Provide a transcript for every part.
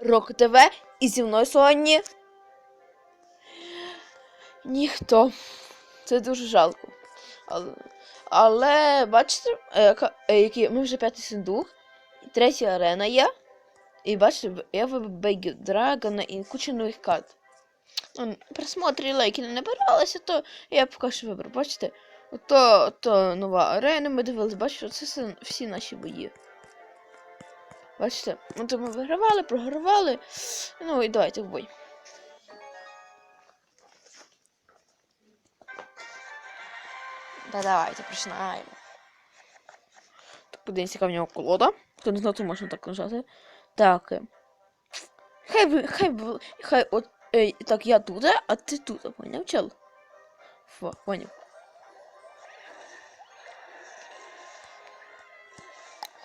Рок ТВ і зі мною сьогодні. Ніхто. Це дуже жалко. Але, але бачите, е, яка- е, які, ми вже п'ятий сундук, третя арена є. І бачите, я вибив Драгона і кучу нових карт. Он, Просмотри лайки не набиралося, то я поки що вибрав. Бачите? Ото, ото нова арена, ми дивились, бачите, це всі наші бої. Бачите, от ми вигравали, програвали. Ну і давайте в бой. Та давайте починаємо. Так, подивіться, яка в нього колода. Хто не знав, то можна так нажати. Так. е. Хай ви, хай ви, хай от, е, так, я тут, а ти тут, поняв, чел? Фу, поняв.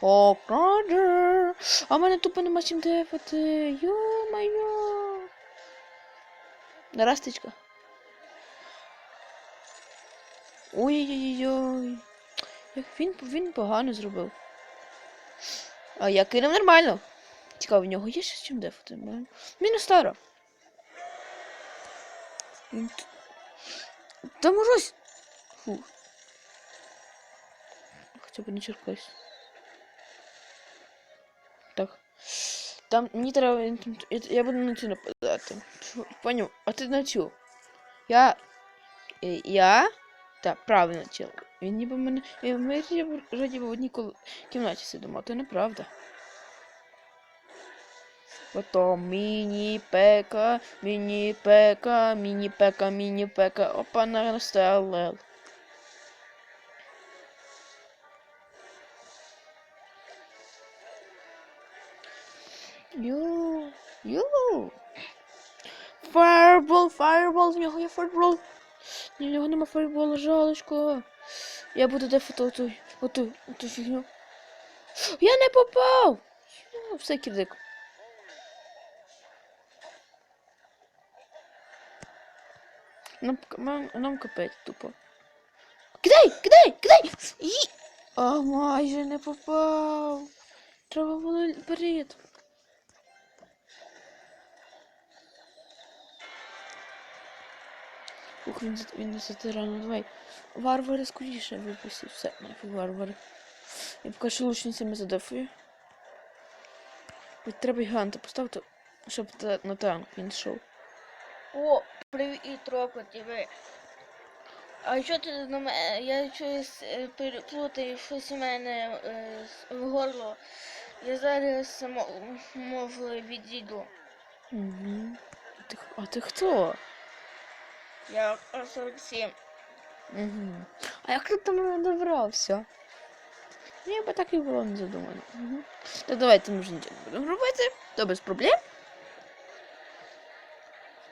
Хокрадер. А в мене тупо нема чим дефати. Йо-моє. Нарастичка. Ой-ой-ой. Як він, він погано зробив. А я кинув нормально. Цікаво, в нього є з чим дефати. Не стара. Та морозь! Фу. Хоча б не черкайся. Там мені треба. Я, буду на цю нападати. Поняв? А ти на цю. Я. е, Я. Так, правильно чел. Він ніби мене. е, Ми вроді в одній кімнаті а то неправда. Потом міні-пека, міні-пека, міні-пека, міні-пека. Опа, наростелел. Йоу. Фаербол, фаербол, в нього є фаербол. Ні, в нього нема фаербола, жалочко. Я буду дефати оту, оту, оту фігню. Я не попав! Все кидик. Нам, нам, капець тупо. Кидай, кидай, кидай! І... А майже не попав. Треба було вперед. Ух, він, він не рано. Давай. Варвари скоріше випустив. Все, нафіг варвари. Я поки що лучницями задефую. От треба гіганта поставити, щоб та- на танк він йшов. О, привіт, Роко, тебе. А що ти на мене? Я щось е, переплутаю, щось у мене е, в горло. Я зараз мо- мов відійду. Угу. А ти хто? Я 47. Угу. А як ти мене добрався? Я би так і було не задумано. Угу. Так давайте ми вже нічого не будемо робити. То без проблем.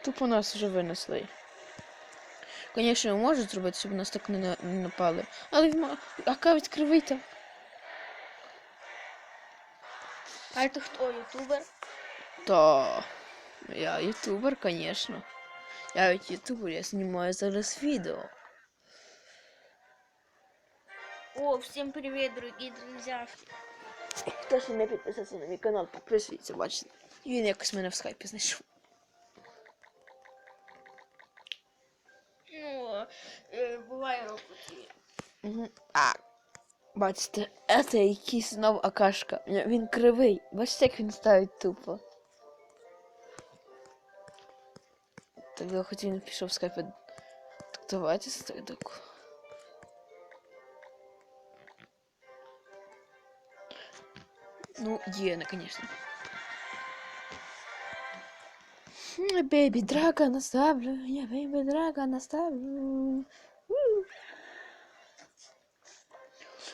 Тупо нас вже винесли. Звісно, можуть зробити, щоб нас так не, на- не напали. Але вма- ака відкривайте. А ти хто, ютубер? Да, я ютубер, конечно. Я ведь ютубер, я снимаю зараз видео. О, всім привіт, дорогі друзяшки. Хто ще не підписався на мій канал, підписується, бачите. Він якось мене в скайпі знайшов. Ну, е, буває Роко тобі. Угу. А, бачите, це якийсь знов акашка. Він кривий. Бачите, як він ставить тупо. Так я хоч він пішов в скайпі. Так давайте так. Ну, є, конечно. М, Бейбі драга наставлю, я бейбі драга наставлю. У.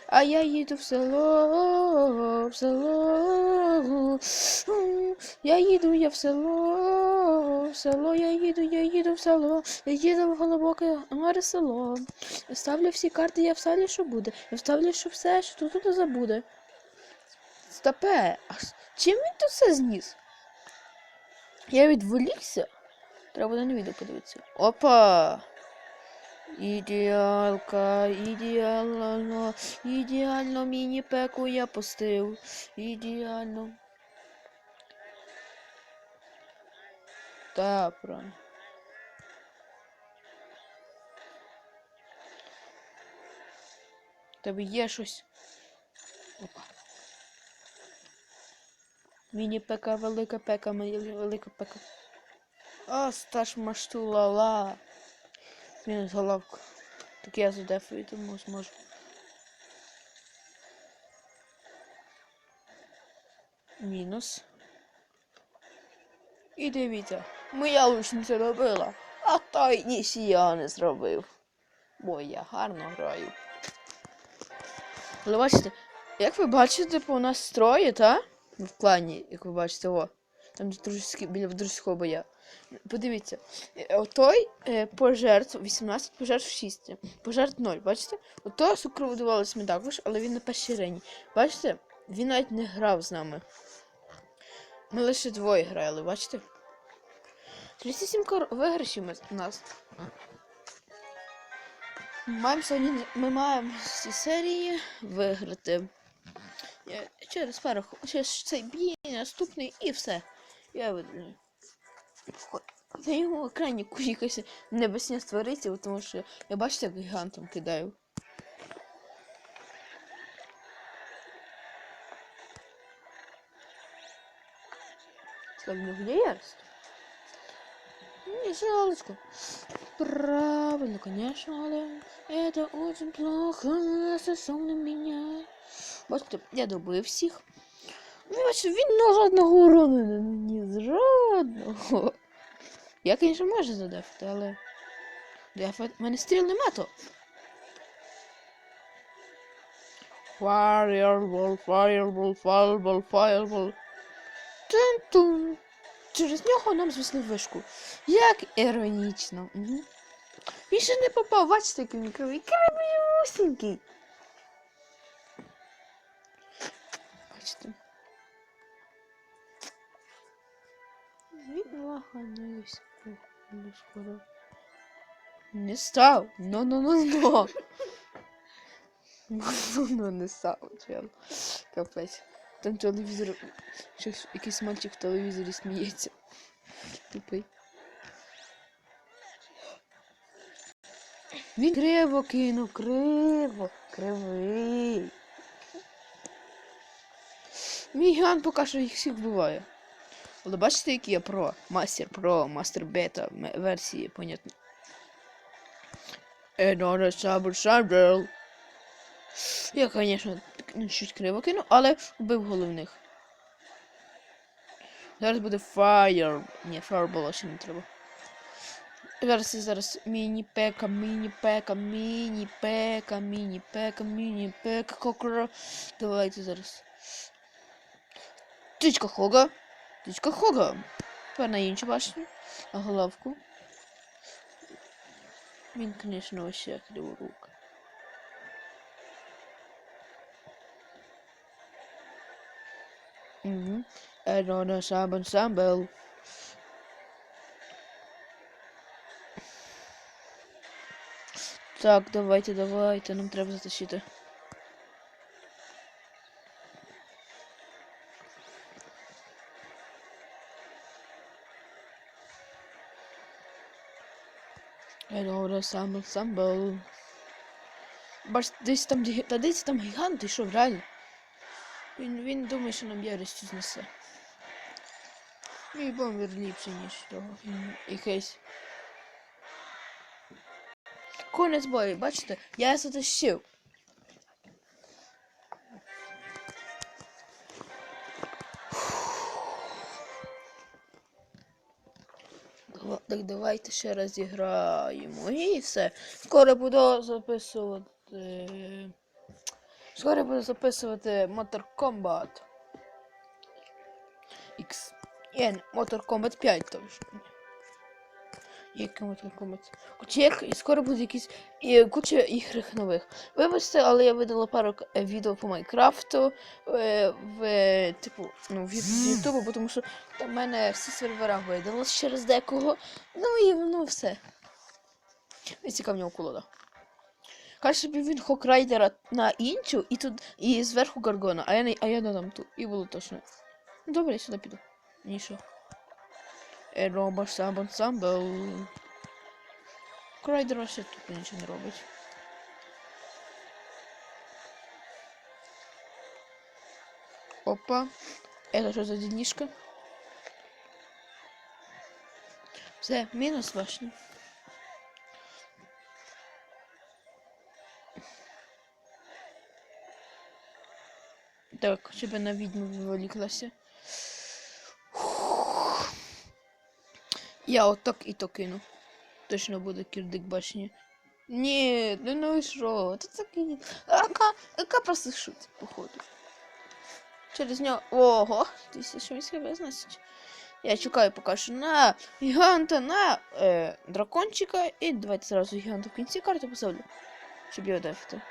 А я їду в село, в село. М, Я їду, я в село, в село, я їду, я їду в село, я їду в глибоке море село. Ставлю всі карти, я вставлю, що буде. Я вставлю, що все, що тут не забуде. Стопе, а чим він тут все зніс? Я відволікся. Треба буде на відео подивитися. Опа! Ідеалка, ідеально, ідеально міні-пеку я пустив. Ідеально. В Тебе є щось. Опа. Міні-пека, велика пека, велика пека. А, стаж маштулала. Мінус головку. Так я задефую, тому зможу. Мінус. І дивіться, моя лучниця робила, а той ніхія не зробив. Бо я гарно граю. Але бачите, як ви бачите, по нас троє, та? В плані, як ви бачите, о. Там дружські, біля дружського боя. Подивіться, е, отой е, пожертв 18, пожертв 6. Пожертв 0, бачите? Ото сукроводувалися ми також, але він на першій рені. Бачите, він навіть не грав з нами. Ми лише двоє грали, бачите? 37 кор... виграшів у нас. Маємо сьогодні, ми маємо з цієї серії виграти. Я через пару через цей бій, наступний і все. Я видаю. На його екрані якась небесня створиться, тому що я бачите, як гігантом кидаю. Скажи, в нього? Не жалочку. Правильно, конечно, але это очень плохо, стосовно меня. Бачите, я добив всіх. Ну, бачите, він на жодного урону не наніс. Я, звісно, можу задефати, але. Я, в мене стріл нема то. Fireball, fireball, fireball, fireball. Тун-тун. Через нього нам звісли вишку. Як іронічно. Угу. Він ще не попав, бачите, який він кривий. Кривий. Бачите. Він лаганився. Не скоро. Не став. Ну, ну, ну, ну. Ну, ну, не став, чел. Капець. Там телевізор. Щось, якийсь мальчик в телевізорі сміється. Тупий. Він криво кинув, криво, кривий. Мій ган поки що їх всіх вбиває. Але бачите, який я про? Мастер про, мастер бета версії, понятно. Another Saber Saber. Я, звісно, ну, чуть криво кинув, але вбив головних. Зараз буде Fire. Ні, Fireball ще не треба. Зараз і зараз міні-пека, міні-пека, міні-пека, міні-пека, міні-пека, кокро. Давайте зараз. Тичка Хога. Тичка Хога. Тепер на іншу башню. На головку. Він, звісно, вообще криворук. Угу. Ерона Сабан Самбел. Так, давайте, давайте, нам треба затащити. Ерона Самбел Самбел. Бач, десь там, гі- та десь там гігант ішов, реально. Він, думає, що нам яростю знесе. Мій бомбер ліпший, ніж того. Якийсь. Конець бою, бачите? Я затащив. Так давайте ще раз зіграємо. І все. Скоро буду записувати. Скоро буду записувати Motor Combat X. Є, Motor Combat 5 тож. Який Motor Combat? Хоча як, і скоро буде якісь і куча ігр нових. Вибачте, але я видала пару відео по Майнкрафту в е, типу, ну, в з Ютубу, тому що там в мене всі сервера видалось через декого. Ну і ну все. І цікав в колода. Каже, він хокрайдера на інчу і тут і зверху гаргона, а я не а я додам ту. І було точно. Ну добре, я сюди піду. Ніщо. Е, Робиш сам ансамбл. Крайдер ще тут нічого не робить. Опа. Это що за діднішка? Все, мінус башня. Так, щоб на відьму виволіклася. Я отак і то кину. Точно буде кірдик башні. Ні, ну ну і що? Це такий. Ака, ака просто шут, походу. Через нього. Ого! 1815. Я чекаю поки що на гіганта, на е, дракончика. І давайте зразу гіганта в кінці карти поставлю. Щоб його дефити.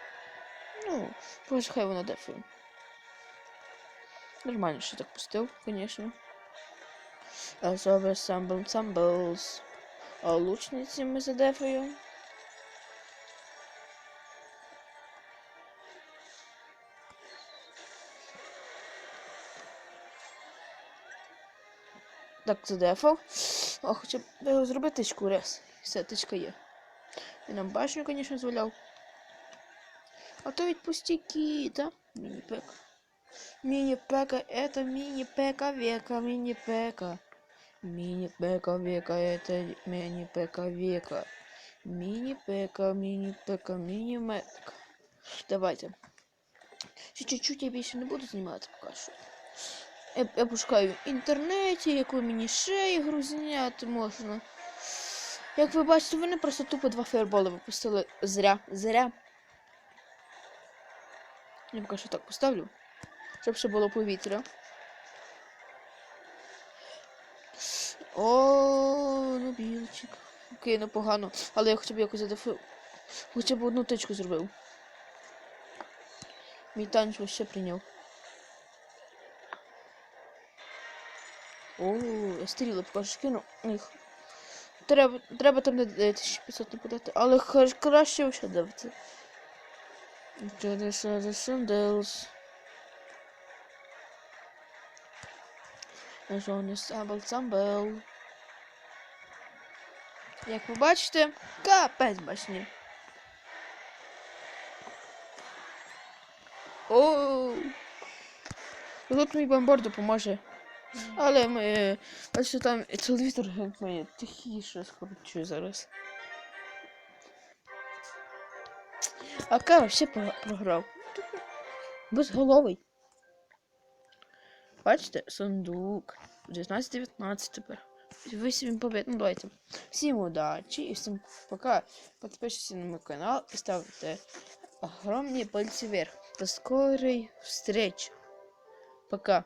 Ну, хай воно дефує. Нормально, що так пустив, звісно. Особи самбл самблс. А лучниці ми задефаємо. Так, задефав. А хоча б його зробити тичку раз. Все, тичка є. І нам башню, звісно, зваляв. А то ведь пустяки, да? Міні-пек. Міні-пека, это міні-пека века, міні-пека. Мини-пека века, это мини-пека века. Мини-пека, мини-пека, мини-мека. Давайте. Чуть-чуть я більше не буду знімати поки що. Я, пошукаю в інтернеті, яку мені ще ігру зняти можна. Як ви бачите, вони просто тупо два фейерболи випустили зря. Зря. Я поки що так поставлю. Щоб ще було повітря. О, ну білчик. Окей, ну погано. Але я хоча б якось задефив. Хоча б одну тичку зробив. Мій танч вообще прийняв. О, я стріли покажу кину. Їх. Треба, треба там не е, 1500 не подати, але краще вообще дивити. Sandals. Жони самбл самбл. Як ви бачите, капець башні. О! Тут мій бомбар допоможе. Але ми. Бачите, там телевізор моє тихіше скручую зараз. А Кара все програв. Безголовий. Бачите, сундук. 19-19 тепер. 8 побед. Ну давайте. Всім удачі і всім пока. Підпишіться на мой канал і ставте огромні пальці вверх. До скорої встречи. Пока.